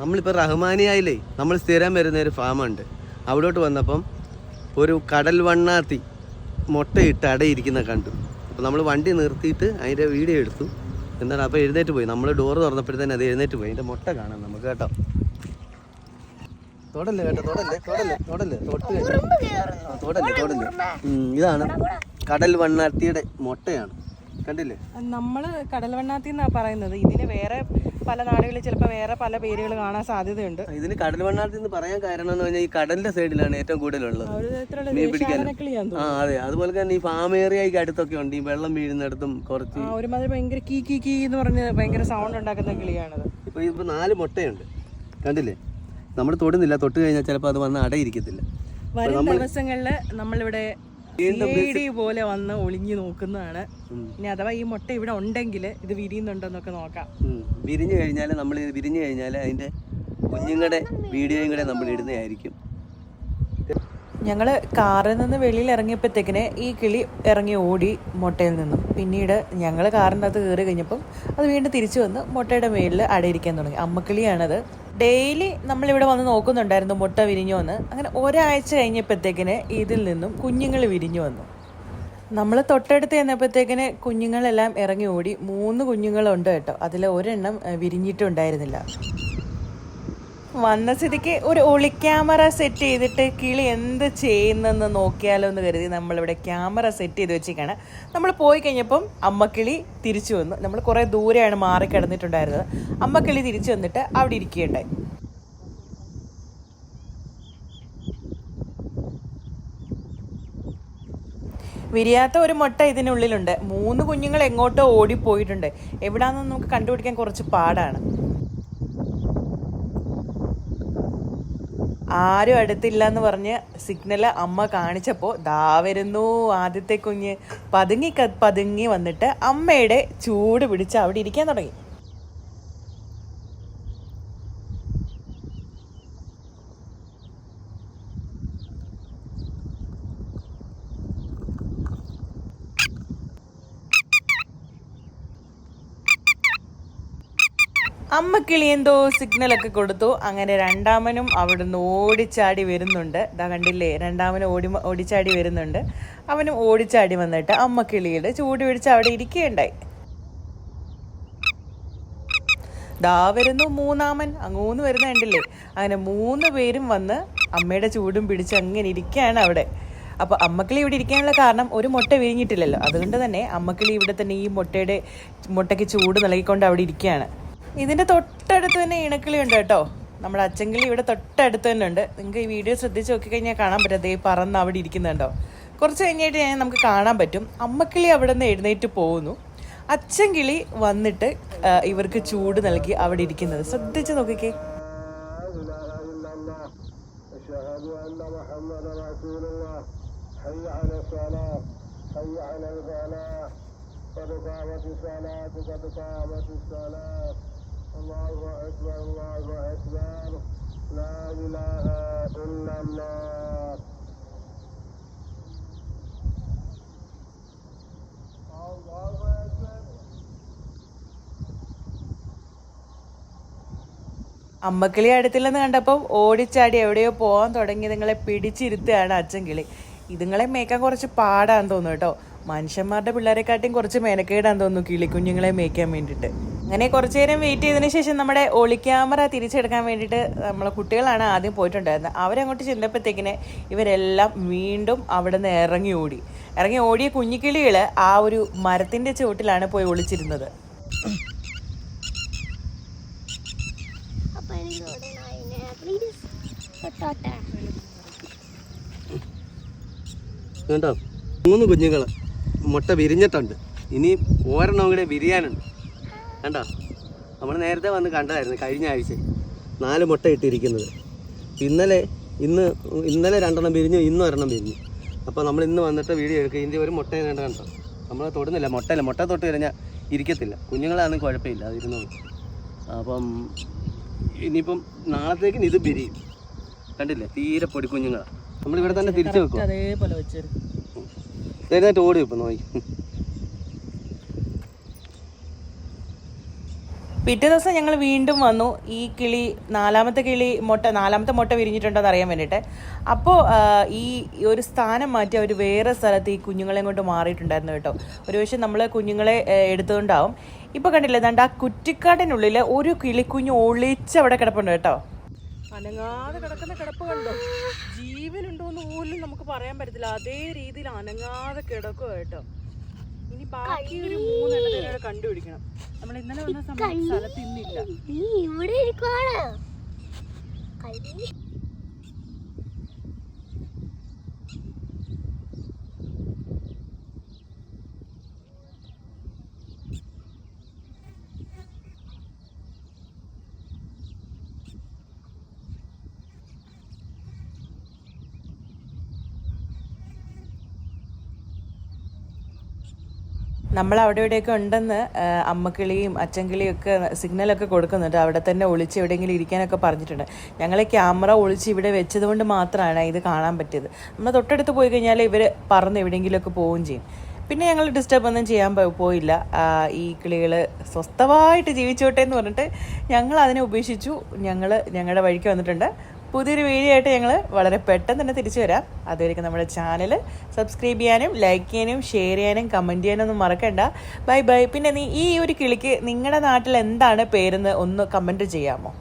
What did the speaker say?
നമ്മളിപ്പോൾ റഹ്മാനിയായില്ലേ? നമ്മൾ സ്ഥിരം വരുന്ന ഒരു ഫാമുണ്ട്. അവിടോട്ട് വന്നപ്പം ഒരു കടൽ വണ്ണാത്തി മുട്ടയിട്ട് അടയിരിക്കുന്ന കണ്ടു. അപ്പോൾ നമ്മൾ വണ്ടി നിർത്തിയിട്ട് അതിന്റെ വീഡിയോ എടുത്തു. എന്താണ്? അപ്പോൾ എഴുന്നേറ്റ് പോയി. നമ്മൾ ഡോറ് തുറന്നപ്പോഴത്തേന് അത് എഴുന്നേറ്റ് പോയി. അതിന്റെ മുട്ട കാണാം നമുക്ക് കേട്ടോ. തൊടല്ലേ കേട്ടോ? തൊടല്ലേ? തൊടല്ലേ? തൊടല്ലേ? തൊട്ട് തൊടല്ലേ? തൊടല്ലേ? ഇതാണ് കടൽ വണ്ണാത്തിയുടെ മുട്ടയാണ്. കണ്ടില്ലേ? നമ്മൾ കടൽവണ്ണാത്തി എന്നാ പറയുന്നത്. ഇതിന് വേറെ പല നാടുകളിൽ ചിലപ്പോൾ വേറെ പല പേരുകൾ കാണാൻ സാധ്യതയുണ്ട്. ഇതിന് കടൽ വണ്ണാത്തി എന്ന് പറയാൻ കാരണം എന്ന് പറഞ്ഞാൽ ഈ കടലിന്റെ സൈഡിലാണ് ഏറ്റവും കൂടുതലുള്ളത്. മീൻ പിടിക്കാൻ. ആ അതെ. അതുപോലെ തന്നെ ഈ ഫാം ഏരിയയ്ക്ക് അടുത്തൊക്കെ ഉണ്ട്. ഈ വെള്ളം വീഴുന്നിടത്തും കുറച്ച്. ഒരുമാതിരി ഭയങ്കര കീ കീ കീ എന്ന് പറഞ്ഞ് ഭയങ്കര സൗണ്ട് ഉണ്ടാക്കുന്ന കിളിയാണത്. ഇപ്പൊ ഇപ്പൊ നാല് മുട്ടയുണ്ട്. കണ്ടില്ലേ? നമ്മൾ തൊടുന്നില്ല. തൊട്ട് കഴിഞ്ഞാൽ ചിലപ്പോൾ അത് വന്ന് അടയിരിക്കത്തില്ല. വരും ദിവസങ്ങളിൽ നമ്മളിവിടെ CID പോലെ വന്ന് ഒളിഞ്ഞു നോക്കുന്നതാണ്. ഇനി അഥവാ ഈ മുട്ട ഇവിടെ ഉണ്ടെങ്കിൽ ഇത് വിരിയുന്നുണ്ടോന്നൊക്കെ നോക്കാം. വിരിഞ്ഞു കഴിഞ്ഞാൽ നമ്മൾ വിരിഞ്ഞു കഴിഞ്ഞാൽ അതിന്റെ കുഞ്ഞുങ്ങളുടെ വീഡിയോയും കൂടെ നമ്മൾ ഇടുന്നതായിരിക്കും. ഞങ്ങൾ കാറിൽ നിന്ന് വെളിയിൽ ഇറങ്ങിയപ്പോഴത്തേക്കിന് ഈ കിളി ഇറങ്ങി ഓടി മുട്ടയിൽ നിന്നും. പിന്നീട് ഞങ്ങൾ കാറിന്റെ അകത്ത് കയറി കഴിഞ്ഞപ്പം അത് വീണ്ടും തിരിച്ചു വന്ന് മുട്ടയുടെ മേളിൽ അടയിരിക്കാൻ തുടങ്ങി. അമ്മക്കിളിയാണത്. ഡെയിലി നമ്മളിവിടെ വന്ന് നോക്കുന്നുണ്ടായിരുന്നു മുട്ട വിരിഞ്ഞു വന്ന് അങ്ങനെ ഒരാഴ്ച കഴിഞ്ഞപ്പോഴത്തേക്കിന് ഇതിൽ നിന്നും കുഞ്ഞുങ്ങൾ വിരിഞ്ഞു വന്നു. നമ്മൾ തൊട്ടടുത്ത് ചെന്നപ്പോഴത്തേക്കിന് കുഞ്ഞുങ്ങളെല്ലാം ഇറങ്ങി ഓടി മൂന്ന് കുഞ്ഞുങ്ങളുണ്ട് കേട്ടോ. അതിൽ ഒരെണ്ണം വിരിഞ്ഞിട്ടുണ്ടായിരുന്നില്ല. വന്ന സ്ഥിതിക്ക് ഒരു ഒളി ക്യാമറ സെറ്റ് ചെയ്തിട്ട് കിളി എന്ത് ചെയ്യുന്നെന്ന് നോക്കിയാലോ എന്ന് കരുതി നമ്മളിവിടെ ക്യാമറ സെറ്റ് ചെയ്ത് വെച്ചിരിക്കുകയാണ്. നമ്മൾ പോയി കഴിഞ്ഞപ്പം അമ്മക്കിളി തിരിച്ചു വന്നു. നമ്മൾ കുറേ ദൂരെയാണ് മാറി കിടന്നിട്ടുണ്ടായിരുന്നത്. അമ്മക്കിളി തിരിച്ചു വന്നിട്ട് അവിടെ ഇരിക്കുകയുണ്ടായി. വിരിയാത്ത ഒരു മുട്ട ഇതിനുള്ളിലുണ്ട്. മൂന്ന് കുഞ്ഞുങ്ങൾ എങ്ങോട്ടോ ഓടിപ്പോയിട്ടുണ്ട്. എവിടാണെന്ന് നമുക്ക് കണ്ടുപിടിക്കാൻ കുറച്ച് പാടാണ്. ആരും അടുത്തില്ല എന്ന് പറഞ്ഞ് സിഗ്നൽ അമ്മ കാണിച്ചപ്പോൾ ദാ വരുന്നു ആദ്യത്തെ കുഞ്ഞ്. പതുങ്ങി പതുങ്ങി വന്നിട്ട് അമ്മയുടെ ചൂട് പിടിച്ച് അവിടെ ഇരിക്കാൻ തുടങ്ങി. അമ്മക്കിളി എന്തോ സിഗ്നലൊക്കെ കൊടുത്തു. അങ്ങനെ രണ്ടാമനും അവിടുന്ന് ഓടിച്ചാടി വരുന്നുണ്ട്. ഇതാ കണ്ടില്ലേ രണ്ടാമനും ഓടി ഓടിച്ചാടി വരുന്നുണ്ട്. അവനും ഓടിച്ചാടി വന്നിട്ട് അമ്മ കിളിയുടെ ചൂട് പിടിച്ച് അവിടെ ഇരിക്കുകയുണ്ടായി. ദാ വരുന്നു മൂന്നാമൻ. അങ്ങൂന്ന് വരുന്ന കണ്ടില്ലേ? അങ്ങനെ മൂന്ന് പേരും വന്ന് അമ്മയുടെ ചൂടും പിടിച്ച് അങ്ങനെ ഇരിക്കുകയാണ് അവിടെ. അപ്പോൾ അമ്മക്കിളി ഇവിടെ ഇരിക്കാനുള്ള കാരണം ഒരു മുട്ട വിരിഞ്ഞിട്ടില്ലല്ലോ അതുകൊണ്ട് തന്നെ അമ്മക്കിളി ഇവിടെ തന്നെ ഈ മുട്ടയുടെ മുട്ടയ്ക്ക് ചൂട് നൽകിക്കൊണ്ട് അവിടെ ഇരിക്കുകയാണ്. ഇതിൻ്റെ തൊട്ടടുത്ത് തന്നെ ഇണക്കിളി ഉണ്ട് കേട്ടോ നമ്മുടെ അച്ചൻകിളി ഇവിടെ തൊട്ടടുത്ത് തന്നെ ഉണ്ട് നിങ്ങൾക്ക് ഈ വീഡിയോ ശ്രദ്ധിച്ച് നോക്കിക്കഴിഞ്ഞാൽ കാണാൻ പറ്റും ദേ പറന്ന് അവിടെ ഇരിക്കുന്നുണ്ടോ കുറച്ച് കഴിഞ്ഞിട്ട് ഞാൻ നമുക്ക് കാണാൻ പറ്റും അമ്മക്കിളി അവിടെ നിന്ന് എഴുന്നേറ്റ് പോകുന്നു അച്ഛൻ കിളി വന്നിട്ട് ആ, ഇവർക്ക് ചൂട് നൽകി അവിടെ ഇരിക്കുന്നത് ശ്രദ്ധിച്ച് നോക്കിക്കേ أشهد أن محمدا رسول الله حي على الصلاة حي على الفلاح قد قامت الصلاة قد قامت الصلاة الله أكبر الله أكبر لا إله إلا الله الله أكبر അമ്മക്കിളി അടുത്തില്ലെന്ന് കണ്ടപ്പോൾ ഓടിച്ചാടി എവിടെയോ പോകാൻ തുടങ്ങി നിങ്ങളെ പിടിച്ചിരുത്തുകയാണ് അച്ഛൻ കിളി ഇതുങ്ങളെ മേയ്ക്കാൻ കുറച്ച് പാടാന്ന് തോന്നുന്നു കേട്ടോ മനുഷ്യന്മാരുടെ പിള്ളേരെക്കാട്ടിയും കുറച്ച് മെനക്കേടാന്ന് തോന്നുന്നു കിളി കുഞ്ഞുങ്ങളെ മേയ്ക്കാൻ വേണ്ടിയിട്ട് അങ്ങനെ കുറച്ച് നേരം വെയിറ്റ് ചെയ്തതിന് ശേഷം നമ്മുടെ ഒളി ക്യാമറ തിരിച്ചെടുക്കാൻ വേണ്ടിയിട്ട് നമ്മളെ കുട്ടികളാണ് ആദ്യം പോയിട്ടുണ്ടായിരുന്നത്. അവരങ്ങോട്ട് ചെന്നപ്പോഴത്തേക്കിന് ഇവരെല്ലാം വീണ്ടും അവിടെ നിന്ന് ഇറങ്ങി ഓടി. ഇറങ്ങി ഓടിയ കുഞ്ഞിക്കിളികൾ ആ ഒരു മരത്തിന്റെ ചുവട്ടിലാണ് പോയി ഒളിച്ചിരുന്നത്. മൂന്ന് കുഞ്ഞുങ്ങൾ മുട്ട വിരിഞ്ഞിട്ടുണ്ട്. ഇനി ഓരെണ്ണം കൂടെ വിരിയാനുണ്ട്. കണ്ടോ? നമ്മൾ നേരത്തെ വന്ന് കണ്ടതായിരുന്നു കഴിഞ്ഞ ആഴ്ച. നാല് മുട്ട ഇട്ടിരിക്കുന്നത്. ഇന്നലെ ഇന്ന് ഇന്നലെ രണ്ടെണ്ണം പിരിഞ്ഞു ഇന്നും ഒരെണ്ണം പിരിഞ്ഞു. അപ്പോൾ നമ്മൾ ഇന്ന് വന്നിട്ട് വീഡിയോ എടുക്കുക. ഇതിന്റെ ഒരു മുട്ട രണ്ട് കണ്ടോ? നമ്മൾ തൊടുന്നില്ല. മുട്ടയില്ല. മുട്ട തൊട്ട് കഴിഞ്ഞാൽ ഇരിക്കത്തില്ല. കുഞ്ഞുങ്ങളാണെങ്കിൽ കുഴപ്പമില്ല അതിരുന്നോളൂ അപ്പം ഇനിയിപ്പം നാളത്തേക്ക് ഇത് പിരിയും. കണ്ടില്ലേ? തീരെ പൊടി കുഞ്ഞുങ്ങളാണ് നമ്മളിവിടെ തന്നെ തിരിച്ചു വെക്കും അതേപോലെ വെച്ചു എഴുന്നേറ്റ് ഓടി ഇപ്പം നോക്കി. പിറ്റേ ദിവസം ഞങ്ങൾ വീണ്ടും വന്നു. ഈ കിളി നാലാമത്തെ കിളി മുട്ട നാലാമത്തെ മുട്ട വിരിഞ്ഞിട്ടുണ്ടോ എന്ന് അറിയാൻ വേണ്ടിയിട്ട്. അപ്പോൾ ഈ ഒരു സ്ഥാനം മാറ്റി അവർ വേറെ സ്ഥലത്ത് ഈ കുഞ്ഞുങ്ങളെ കൊണ്ട് മാറിയിട്ടുണ്ടായിരുന്നു കേട്ടോ. ഒരു പക്ഷേ നമ്മൾ കുഞ്ഞുങ്ങളെ എടുത്തുകൊണ്ടാവും. ഇപ്പോൾ കണ്ടില്ലേ ദാണ്ട് ആ കുറ്റിക്കാട്ടിനുള്ളിൽ ഒരു കിളിക്കുഞ്ഞ് ഒളിച്ച് അവിടെ കിടപ്പുണ്ട് കേട്ടോ. അനങ്ങാതെ കിടക്കുന്ന കിടപ്പ് കണ്ടോ? ജീവനുണ്ടോ എന്ന് പോലും നമുക്ക് പറയാൻ പറ്റത്തില്ല. അതേ രീതിയിൽ അനങ്ങാതെ കിടക്കുക കേട്ടോ. ഇനി ബാക്കി ഒരു മൂന്നെണ്ണത്തിനെ കണ്ടുപിടിക്കണം. നമ്മൾ ഇന്നലെ വന്ന സമയത്ത് സ്ഥലത്ത് ഇന്നില്ല. നീ ഇവിടെ ഇരിക്കുവാണ്. നമ്മൾ അവിടെ ഇവിടെയൊക്കെ ഉണ്ടെന്ന് അമ്മക്കിളിയും അച്ഛൻകിളിയും ഒക്കെ സിഗ്നലൊക്കെ കൊടുക്കുന്നുണ്ട്. അവിടെ തന്നെ ഒളിച്ച് എവിടെയെങ്കിലും ഇരിക്കാനൊക്കെ പറഞ്ഞിട്ടുണ്ട്. ഞങ്ങൾ ക്യാമറ ഒളിച്ച് ഇവിടെ വെച്ചതുകൊണ്ട് മാത്രമാണ് ഇത് കാണാൻ പറ്റിയത്. നമ്മൾ തൊട്ടടുത്ത് പോയി കഴിഞ്ഞാൽ ഇവർ പറന്ന് എവിടെയെങ്കിലുമൊക്കെ പോവുകയും ചെയ്യും. പിന്നെ ഞങ്ങൾ ഡിസ്റ്റർബ് ഒന്നും ചെയ്യാൻ പോയില്ല. ഈ കിളികൾ സ്വസ്ഥമായിട്ട് ജീവിച്ചോട്ടെ എന്ന് പറഞ്ഞിട്ട് ഞങ്ങൾ അതിനെ ഉപേക്ഷിച്ചു. ഞങ്ങൾ ഞങ്ങളുടെ വഴിക്ക് വന്നിട്ടുണ്ട്. പുതിയൊരു വീഡിയോ ആയിട്ട് ഞങ്ങൾ വളരെ പെട്ടെന്ന് തന്നെ തിരിച്ചു വരാം. അതുവരെയ്ക്ക് നമ്മുടെ ചാനൽ സബ്സ്ക്രൈബ് ചെയ്യാനും ലൈക്ക് ചെയ്യാനും ഷെയർ ചെയ്യാനും കമന്റ് ചെയ്യാനും ഒന്നും മറക്കണ്ട. ബൈ ബൈ പിന്നെ നീ ഈ ഒരു കിളിക്ക് നിങ്ങളുടെ നാട്ടിൽ എന്താണ് പേരെന്ന് ഒന്ന് കമന്റ് ചെയ്യാമോ?